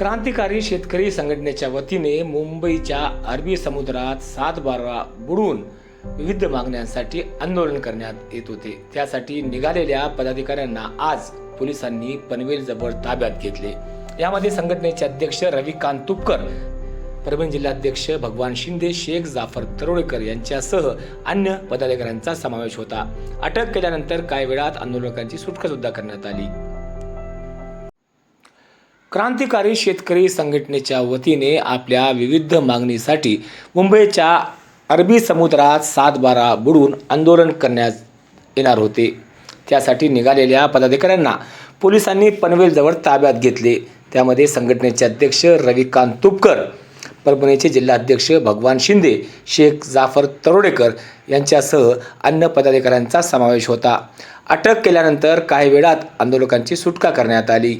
क्रांतिकारी शेतकरी संघटनेच्या वतीने मुंबईच्या अरबी समुद्रात सात बारा बुडून विविध मागण्यांसाठी आंदोलन करण्यात येत होते. त्यासाठी निघालेल्या पदाधिकाऱ्यांना आज पोलिसांनी पनवेल जवळ ताब्यात घेतले. यामध्ये संघटनेचे अध्यक्ष रविकांत तुपकर परभणी जिल्हाध्यक्ष भगवान शिंदे शेख जाफर तरोडेकर यांच्यासह अन्य पदाधिकाऱ्यांचा समावेश होता. अटक केल्यानंतर काही वेळात आंदोलकांची सुटका सुद्धा करण्यात आली. क्रांतिकारी शेतकरी संघटनेच्या वतीने आपल्या विविध मागणीसाठी मुंबईच्या अरबी समुद्रात सातबारा बुडून आंदोलन करण्यात येणार होते. त्यासाठी निघालेल्या पदाधिकाऱ्यांना पोलिसांनी पनवेलजवळ ताब्यात घेतले. त्यामध्ये संघटनेचे अध्यक्ष रविकांत तुपकर परभणीचे जिल्हाध्यक्ष भगवान शिंदे शेख जाफर तरोडेकर यांच्यासह अन्य पदाधिकाऱ्यांचा समावेश होता. अटक केल्यानंतर काही वेळात आंदोलकांची सुटका करण्यात आली.